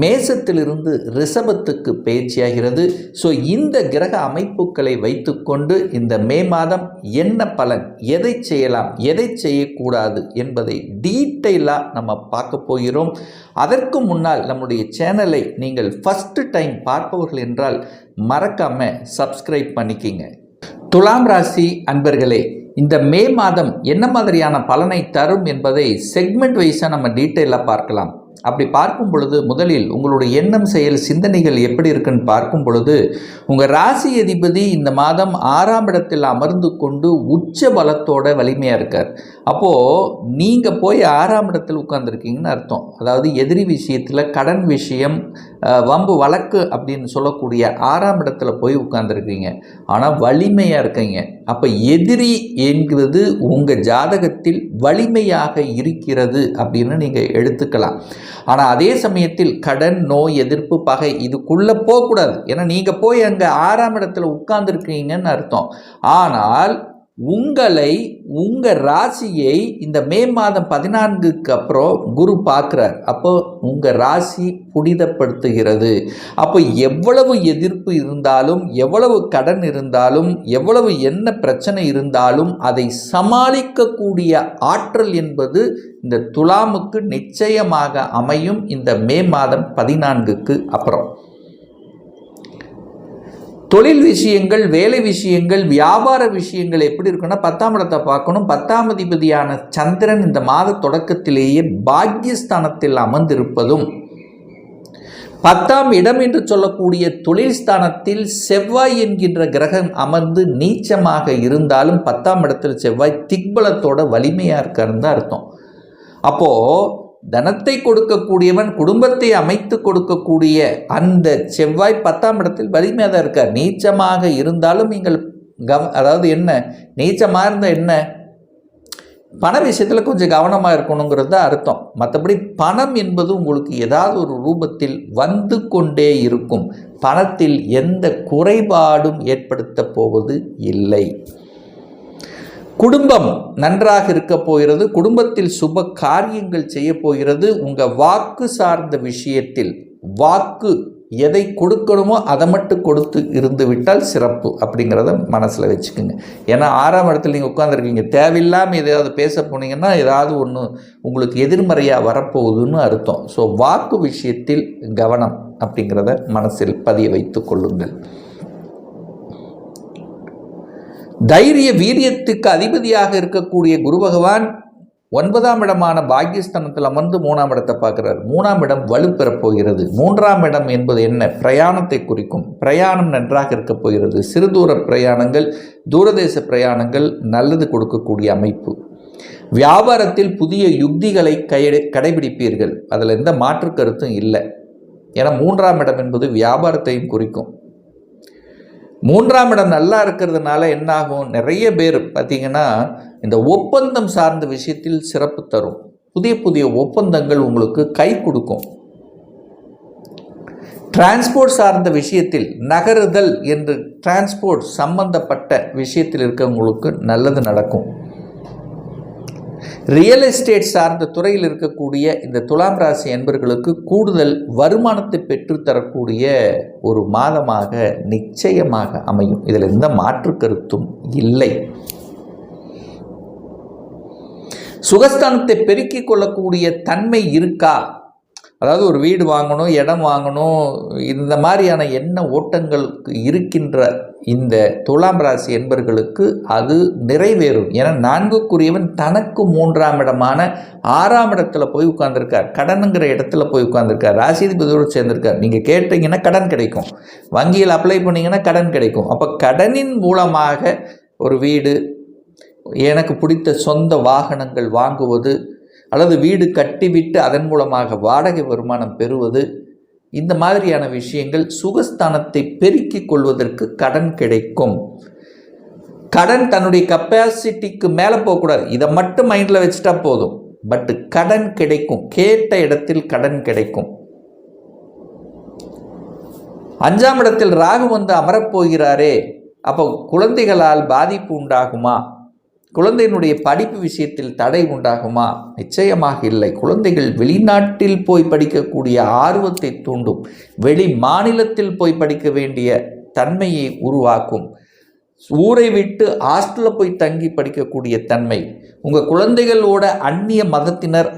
மேசத்திலிருந்து ரிஷபத்துக்கு பயிற்சியாகிறது ஸோ இந்த கிரக அமைப்புகளை வைத்துக்கொண்டு இந்த மே மாதம் என்ன பலன் எதை செய்யலாம் எதை செய்யக்கூடாது என்பதை டீட்டெயிலாக நம்ம பார்க்க போகிறோம். அதற்கு முன்னால் நம்முடைய சேனலை நீங்கள் ஃபஸ்ட்டு டைம் பார்ப்பவர்கள் என்றால் மறக்காமல் சப்ஸ்கிரைப் பண்ணிக்கிங்க. துலாம் ராசி அன்பர்களே இந்த மே மாதம் என்ன மாதிரியான பலனை தரும் என்பதை செக்மெண்ட் வைஸாக நம்ம டீட்டெயிலாக பார்க்கலாம். அப்படி பார்க்கும் பொழுது முதலில் உங்களுடைய எண்ணம் செயல் சிந்தனைகள் எப்படி இருக்குன்னு பார்க்கும் பொழுது உங்கள் ராசி அதிபதி இந்த மாதம் ஆறாம் இடத்தில் அமர்ந்து கொண்டு உச்ச பலத்தோட வலிமையாக இருக்கார். அப்போது நீங்கள் போய் ஆறாம் இடத்தில் உட்காந்துருக்கீங்கன்னு அர்த்தம். அதாவது எதிரி விஷயத்தில் கடன் விஷயம் வம்பு வழக்கு அப்படின்னு சொல்லக்கூடிய ஆறாம் இடத்துல போய் உட்காந்துருக்கீங்க ஆனால் வலிமையாக இருக்கீங்க. அப்போ எதிரி என்கிறது உங்கள் ஜாதகத்தில் வலிமையாக இருக்கிறது அப்படின்னு நீங்கள் எடுத்துக்கலாம். ஆனால் அதே சமயத்தில் கடன் நோய் எதிர்ப்பு பகை இதுக்குள்ளே போகக்கூடாது. ஏன்னா நீங்கள் போய் அங்கே ஆறாம் இடத்துல உட்கார்ந்துருக்கீங்கன்னு அர்த்தம். ஆனால் உங்களை உங்கள் ராசியை இந்த மே மாதம் பதினான்குக்கு அப்புறம் குரு பார்க்குறார். அப்போ உங்கள் ராசி புனிதப்படுத்துகிறது. அப்போ எவ்வளவு எதிர்ப்பு இருந்தாலும் எவ்வளவு கடன் இருந்தாலும் எவ்வளவு என்ன பிரச்சனை இருந்தாலும் அதை சமாளிக்கக்கூடிய ஆற்றல் என்பது இந்த துலாமுக்கு நிச்சயமாக அமையும் இந்த மே மாதம் பதினான்குக்கு அப்புறம். தொழில் விஷயங்கள் வேலை விஷயங்கள் வியாபார விஷயங்கள் எப்படி இருக்குன்னா பத்தாம் இடத்தை பார்க்கணும். பத்தாம் அதிபதியான சந்திரன் இந்த மாத தொடக்கத்திலேயே பாக்யஸ்தானத்தில் அமர்ந்திருப்பதும் பத்தாம் இடம் என்று சொல்லக்கூடிய தொழில் ஸ்தானத்தில் செவ்வாய் என்கின்ற கிரகம் அமர்ந்து நீச்சமாக இருந்தாலும் பத்தாம் இடத்தில் செவ்வாய் திக்பலத்தோட வலிமையாக இருக்காருன்னு தான் அர்த்தம். அப்போது தனத்தை கொடுக்கக்கூடியவன் குடும்பத்தை அமைத்து கொடுக்கக்கூடிய அந்த செவ்வாய் பத்தாம் இடத்தில் வலிமையாக தான் இருக்கார். நீச்சமாக இருந்தாலும் நீங்கள் கவ அதாவது என்ன நீச்சமாக இருந்தால் என்ன? பண விஷயத்தில் கொஞ்சம் கவனமாக இருக்கணுங்கிறது தான் அர்த்தம். மற்றபடி பணம் என்பது உங்களுக்கு ஏதாவது ஒரு ரூபத்தில் வந்து கொண்டே இருக்கும். பணத்தில் எந்த குறைபாடும் ஏற்படுத்த போவது இல்லை. குடும்பம் நன்றாக இருக்க போகிறது குடும்பத்தில் சுப காரியங்கள் செய்ய போகிறது. உங்கள் வாக்கு சார்ந்த விஷயத்தில் வாக்கு எதை கொடுக்கணுமோ அதை மட்டும் கொடுத்து இருந்து விட்டால் சிறப்பு அப்படிங்கிறத மனசில் வச்சுக்கோங்க. ஏன்னா ஆறாம் இடத்துல நீங்கள் உட்காந்துருக்கீங்க தேவையில்லாமல் எதையாவது பேச போனீங்கன்னா ஏதாவது ஒன்று உங்களுக்கு எதிர்மறையாக வரப்போகுதுன்னு அர்த்தம். ஸோ வாக்கு விஷயத்தில் கவனம் அப்படிங்கிறத மனசில் பதிய வைத்து கொள்ளுங்கள். தைரிய வீரியத்துக்கு அதிபதியாக இருக்கக்கூடிய குரு பகவான் ஒன்பதாம் இடமான பாக்கியஸ்தானத்தில் அமர்ந்து மூணாம் இடத்தை பார்க்குறார். மூணாம் இடம் வலுப்பெறப் போகிறது. மூன்றாம் இடம் என்பது என்ன? பிரயாணத்தை குறிக்கும். பிரயாணம் நன்றாக இருக்கப் போகிறது. சிறுதூர பிரயாணங்கள் தூரதேச பிரயாணங்கள் நல்லது கொடுக்கக்கூடிய அமைப்பு. வியாபாரத்தில் புதிய யுக்திகளை கையடை கடைபிடிப்பீர்கள். அதில் எந்த மாற்று கருத்தும் இல்லை. ஏன்னா மூன்றாம் இடம் என்பது வியாபாரத்தையும் குறிக்கும். மூன்றாம் இடம் நல்லா இருக்கிறதுனால என்னாகும்? நிறைய பேர் பார்த்திங்கன்னா இந்த ஒப்பந்தம் சார்ந்த விஷயத்தில் சிறப்பு தரும். புதிய புதிய ஒப்பந்தங்கள் உங்களுக்கு கை கொடுக்கும். டிரான்ஸ்போர்ட் சார்ந்த விஷயத்தில் நகருதல் என்று டிரான்ஸ்போர்ட் சம்பந்தப்பட்ட விஷயத்தில் இருக்கவங்களுக்கு நல்லது நடக்கும். ரியல் எஸ்டேட் சார்ந்த துறையில் இருக்கக்கூடிய இந்த துலாம் ராசி என்பர்களுக்கு கூடுதல் வருமானத்தை பெற்றுத்தரக்கூடிய ஒரு மாதமாக நிச்சயமாக அமையும். இதில் எந்த மாற்று கருத்தும் இல்லை. சுகஸ்தானத்தை பெருக்கிக் கொள்ளக்கூடிய தன்மை இருக்கா? அதாவது ஒரு வீடு வாங்கணும் இடம் வாங்கணும் இந்த மாதிரியான எண்ண ஓட்டங்களுக்கு இருக்கின்ற இந்த துலாம் ராசி என்பர்களுக்கு அது நிறைவேறும். ஏன்னா நான்குக்குரியவன் தனக்கு மூன்றாம் இடமான ஆறாம் இடத்துல போய் உட்கார்ந்துருக்கார். கடனுங்கிற இடத்துல போய் உட்கார்ந்துருக்கார். ராசிதிபதியோடு சேர்ந்திருக்கார். நீங்கள் கேட்டீங்கன்னா கடன் கிடைக்கும். வங்கியில் அப்ளை பண்ணிங்கன்னா கடன் கிடைக்கும். அப்போ கடனின் மூலமாக ஒரு வீடு எனக்கு பிடித்த சொந்த வாகனங்கள் வாங்குவது அல்லது வீடு கட்டிவிட்டு அதன் மூலமாக வாடகை வருமானம் பெறுவது இந்த மாதிரியான விஷயங்கள் சுகஸ்தானத்தை பெருக்கிக் கொள்வதற்கு கடன் கிடைக்கும். கடன் தன்னுடைய கெப்பாசிட்டிக்கு மேலே போகக்கூடாது. இதை மட்டும் மைண்டில் வச்சுட்டா போதும். பட் கடன் கிடைக்கும். கேட்ட இடத்தில் கடன் கிடைக்கும். அஞ்சாம் இடத்தில் ராகு வந்து அமரப்போகிறாரே அப்போ குழந்தைகளால் பாதிப்பு உண்டாகுமா? குழந்தையினுடைய படிப்பு விஷயத்தில் தடை உண்டாகுமா? நிச்சயமாக இல்லை. குழந்தைகள் வெளிநாட்டில் போய் படிக்கக்கூடிய ஆர்வத்தை தூண்டும். வெளி மாநிலத்தில் போய் படிக்க வேண்டிய தன்மையை உருவாக்கும். ஊரை விட்டு ஹாஸ்டலில் போய் தங்கி படிக்கக்கூடிய தன்மை. உங்கள் குழந்தைகளோட அந்நிய மதத்தினர்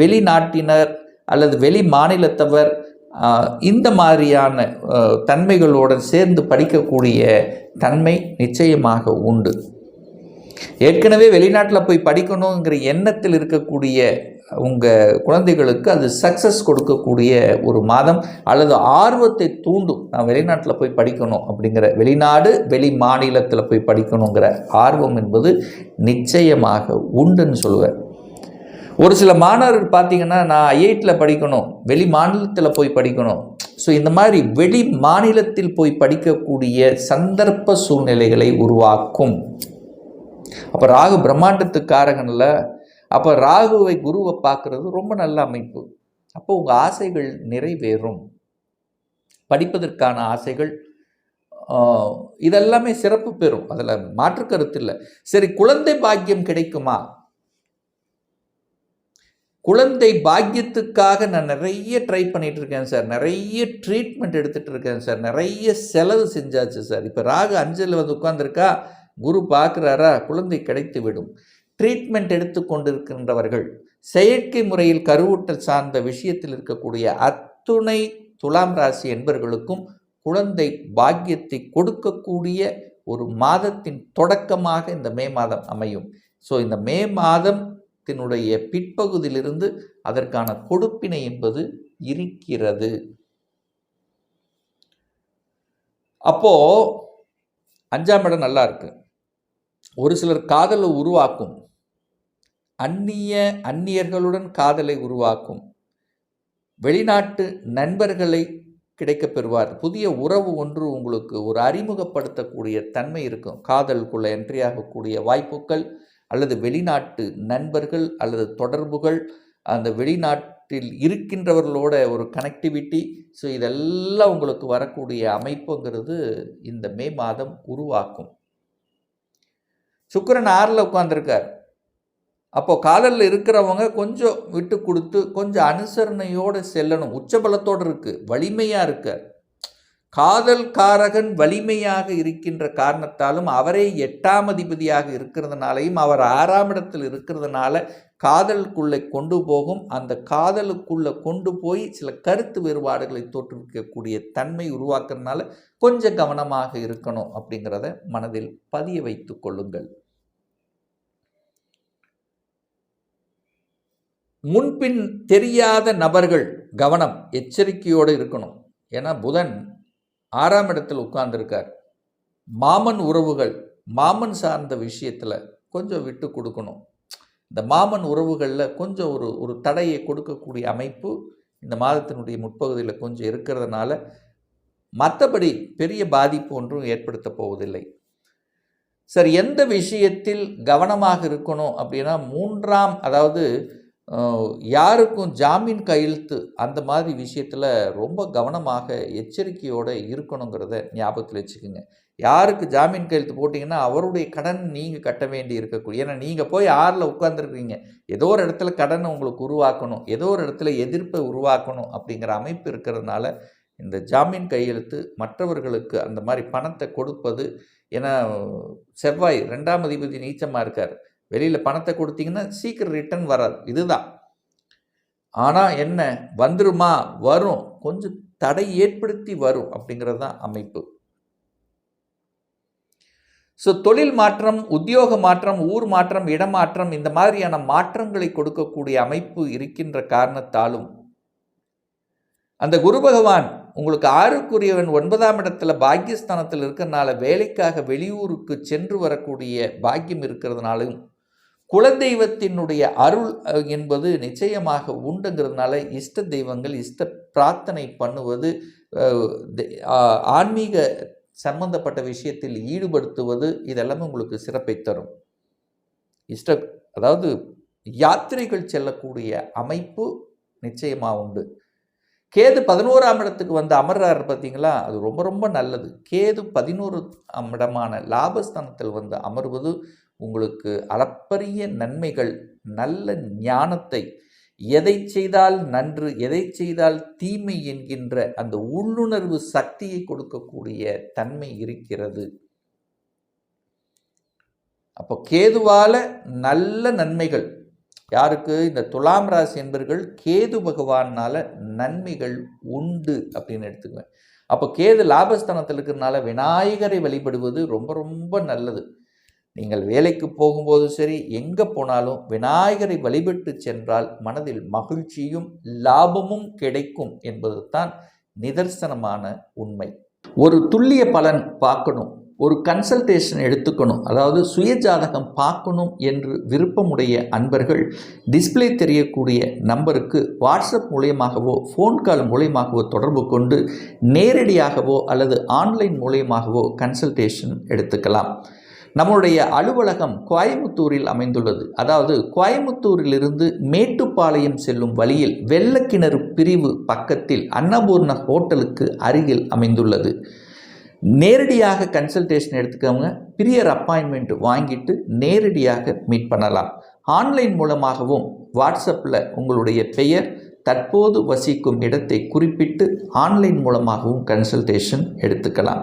வெளிநாட்டினர் அல்லது வெளி மாநிலத்தவர் இந்த மாதிரியான தன்மைகளோடு சேர்ந்து படிக்கக்கூடிய தன்மை நிச்சயமாக உண்டு. ஏற்கனவே வெளிநாட்டில் போய் படிக்கணுங்கிற எண்ணத்தில் இருக்கக்கூடிய உங்கள் குழந்தைகளுக்கு அது சக்ஸஸ் கொடுக்கக்கூடிய ஒரு மாதம் அல்லது ஆர்வத்தை தூண்டும். நான் வெளிநாட்டில் போய் படிக்கணும் அப்படிங்கிற வெளிநாடு வெளி மாநிலத்தில் போய் படிக்கணுங்கிற ஆர்வம் என்பது நிச்சயமாக உண்டுன்னு சொல்லுவேன். ஒரு சில மாணவர்கள் பார்த்தீங்கன்னா நான் ஐஐடியில் படிக்கணும் வெளி மாநிலத்தில் போய் படிக்கணும். ஸோ இந்த மாதிரி வெளி மாநிலத்தில் போய் படிக்கக்கூடிய சந்தர்ப்ப சூழ்நிலைகளை உருவாக்கும். அப்போ ராகு பிரம்மாண்டத்துக்காரகனில் அப்போ ராகுவை குருவை பார்க்குறது ரொம்ப நல்ல அமைப்பு. அப்போ உங்கள் ஆசைகள் நிறைவேறும். படிப்பதற்கான ஆசைகள் இதெல்லாமே சிறப்பு பெறும். அதில் மாற்று கருத்து இல்லை. சரி குழந்தை பாக்கியம் கிடைக்குமா? குழந்தை பாக்கியத்துக்காக நான் நிறைய ட்ரை பண்ணிகிட்டு இருக்கேன் சார். நிறைய ட்ரீட்மெண்ட் எடுத்துகிட்டு இருக்கேன் சார். நிறைய செலவு செஞ்சாச்சு சார். இப்போ ராகு அஞ்சலில் வந்து உட்காந்துருக்கா குரு பார்க்குறாரா? குழந்தை கிடைத்து விடும். ட்ரீட்மெண்ட் எடுத்து கொண்டிருக்கின்றவர்கள் செயற்கை முறையில் கருவூட்டல் சார்ந்த விஷயத்தில் இருக்கக்கூடிய அத்துணை துலாம் ராசி என்பவர்களுக்கும் குழந்தை பாக்கியத்தை கொடுக்கக்கூடிய ஒரு மாதத்தின் தொடக்கமாக இந்த மே மாதம் அமையும். ஸோ இந்த மே மாதத்தினுடைய பிற்பகுதியிலிருந்து அதற்கான கொடுப்பினை என்பது இருக்கிறது. அப்போ அஞ்சாம் இடம் நல்லா இருக்கு. ஒரு சிலர் காதலை உருவாக்கும். அந்நிய அந்நியர்களுடன் காதலை உருவாக்கும். வெளிநாட்டு நண்பர்களை கிடைக்க பெறுவார். புதிய உறவு ஒன்று உங்களுக்கு ஒரு அறிமுகப்படுத்தக்கூடிய தன்மை இருக்கும். காதலுக்குள்ள என்ட்ரி ஆகக்கூடிய வாய்ப்புகள் அல்லது வெளிநாட்டு நண்பர்கள் அல்லது தொடர்புகள் அந்த வெளிநாட்டில் இருக்கின்றவர்களோட ஒரு கனெக்டிவிட்டி ஸோ இதெல்லாம் உங்களுக்கு வரக்கூடிய அமைப்புங்கிறது இந்த மே மாதம் உருவாக்கும். சுக்கரன் ஆறில் உட்காந்துருக்கார் அப்போது காதலில் இருக்கிறவங்க கொஞ்சம் விட்டு கொடுத்து கொஞ்சம் அனுசரணையோடு செல்லணும். உச்சபலத்தோடு இருக்குது வலிமையாக இருக்கார். காதல் காரகன் வலிமையாக இருக்கின்ற காரணத்தாலும் அவரே எட்டாம் அதிபதியாக இருக்கிறதுனாலையும் அவர் ஆறாம் இடத்தில் இருக்கிறதுனால காதலுக்குள்ளே கொண்டு போகும். அந்த காதலுக்குள்ளே கொண்டு போய் சில கருத்து வேறுபாடுகளை தோற்றுவிக்கக்கூடிய தன்மை உருவாக்குறதுனால கொஞ்சம் கவனமாக இருக்கணும் அப்படிங்கிறத மனதில் பதிய வைத்து கொள்ளுங்கள். முன்பின் தெரியாத நபர்கள் கவனம் எச்சரிக்கையோடு இருக்கணும். ஏன்னா புதன் ஆறாம் இடத்தில் உட்கார்ந்துருக்கார். மாமன் உறவுகள் மாமன் சார்ந்த விஷயத்தில் கொஞ்சம் விட்டு கொடுக்கணும். இந்த மாமன் உறவுகளில் கொஞ்சம் ஒரு ஒரு தடையை கொடுக்கக்கூடிய அமைப்பு இந்த மாதத்தினுடைய முற்பகுதியில் கொஞ்சம் இருக்கிறதுனால மற்றபடி பெரிய பாதிப்பு ஒன்றும் ஏற்படுத்த போவதில்லை. சரி எந்த விஷயத்தில் கவனமாக இருக்கணும் அப்படின்னா மூன்றாம் அதாவது யாருக்கும் ஜாமீன் கையெழுத்து அந்த மாதிரி விஷயத்தில் ரொம்ப கவனமாக எச்சரிக்கையோடு இருக்கணுங்கிறத ஞாபகத்தில் வச்சுக்கோங்க. யாருக்கு ஜாமீன் கையெழுத்து போட்டிங்கன்னா அவருடைய கடன் நீங்கள் கட்ட வேண்டி இருக்கக்கூடிய ஏன்னா நீங்கள் போய் ஆறில் உட்காந்துருக்கீங்க ஏதோ ஒரு இடத்துல கடனை உங்களுக்கு உருவாக்கணும் ஏதோ ஒரு இடத்துல எதிர்ப்பை உருவாக்கணும் அப்படிங்கிற அமைப்பு இருக்கிறதுனால இந்த ஜாமீன் கையெழுத்து மற்றவர்களுக்கு அந்த மாதிரி பணத்தை கொடுப்பது ஏன்னா செவ்வாய் ரெண்டாம் அதிபதி நீச்சமாக இருக்கார். வெளியில் பணத்தை கொடுத்தீங்கன்னா சீக்கிரம் ரிட்டர்ன் வராது. இதுதான். ஆனால் என்ன? வந்துருமா? வரும். கொஞ்சம் தடை ஏற்படுத்தி வரும் அப்படிங்கிறது தான் அமைப்பு. ஸோ தொழில் மாற்றம் உத்தியோக மாற்றம் ஊர் மாற்றம் இடமாற்றம் இந்த மாதிரியான மாற்றங்களை கொடுக்கக்கூடிய அமைப்பு இருக்கின்ற காரணத்தாலும் அந்த குரு பகவான் உங்களுக்கு ஆறுக்குரியவன் ஒன்பதாம் இடத்துல பாக்கியஸ்தானத்தில் இருக்கிறனால வேலைக்காக வெளியூருக்கு சென்று வரக்கூடிய பாக்கியம் இருக்கிறதுனாலும் குலதெய்வத்தினுடைய அருள் என்பது நிச்சயமாக உண்டுங்கிறதுனால இஷ்ட தெய்வங்கள் இஷ்ட பிரார்த்தனை பண்ணுவது ஆன்மீக சம்பந்தப்பட்ட விஷயத்தில் ஈடுபடுத்துவது இதெல்லாமே உங்களுக்கு சிறப்பை தரும். இஷ்ட அதாவது யாத்திரைகள் செல்லக்கூடிய அமைப்பு நிச்சயமாக உண்டு. கேது பதினோராம் இடத்துக்கு வந்து அமர்றாரு பார்த்தீங்களா? அது ரொம்ப ரொம்ப நல்லது. கேது பதினோரு இடமான லாபஸ்தானத்தில் வந்து அமர்வது உங்களுக்கு அளப்பரிய நன்மைகள் நல்ல ஞானத்தை எதை செய்தால் நன்று எதை செய்தால் தீமை என்கின்ற அந்த உள்ளுணர்வு சக்தியை கொடுக்கக்கூடிய தன்மை இருக்கிறது. அப்போ கேதுவால நல்ல நன்மைகள். யாருக்கு? இந்த துலாம் ராசி என்பர்கள் கேது பகவானால நன்மைகள் உண்டு அப்படின்னு எடுத்துக்குவேன் அப்போ கேது லாபஸ்தானத்தில் இருக்கிறதுனால விநாயகரை வழிபடுவது ரொம்ப ரொம்ப நல்லது. நீங்கள் வேலைக்கு போகும்போது சரி எங்கே போனாலும் விநாயகரை வழிபட்டு சென்றால் மனதில் மகிழ்ச்சியும் லாபமும் கிடைக்கும் என்பது தான் நிதர்சனமான உண்மை. ஒரு துல்லிய பலன் பார்க்கணும் ஒரு கன்சல்டேஷன் எடுத்துக்கணும் அதாவது சுயஜாதகம் பார்க்கணும் என்று விருப்பமுடைய அன்பர்கள் டிஸ்ப்ளே தெரியக்கூடிய நம்பருக்கு வாட்ஸ்அப் மூலியமாகவோ ஃபோன் கால் மூலியமாகவோ தொடர்பு கொண்டு நேரடியாகவோ அல்லது ஆன்லைன் மூலியமாகவோ கன்சல்டேஷன் எடுத்துக்கலாம். நம்முடைய அலுவலகம் கோயமுத்தூரில் அமைந்துள்ளது. அதாவது கோயமுத்தூரிலிருந்து மேட்டுப்பாளையம் செல்லும் வழியில் வெள்ளக்கிணறு பிரிவு பக்கத்தில் அன்னபூர்ண ஹோட்டலுக்கு அருகில் அமைந்துள்ளது. நேரடியாக கன்சல்டேஷன் எடுத்துக்கவங்க பிரியர் அப்பாயின்மெண்ட் வாங்கிட்டு நேரடியாக மீட் பண்ணலாம். ஆன்லைன் மூலமாகவும் வாட்ஸ்அப்பில் உங்களுடைய பெயர் தற்போது வசிக்கும் இடத்தை குறிப்பிட்டு ஆன்லைன் மூலமாகவும் கன்சல்டேஷன் எடுத்துக்கலாம்.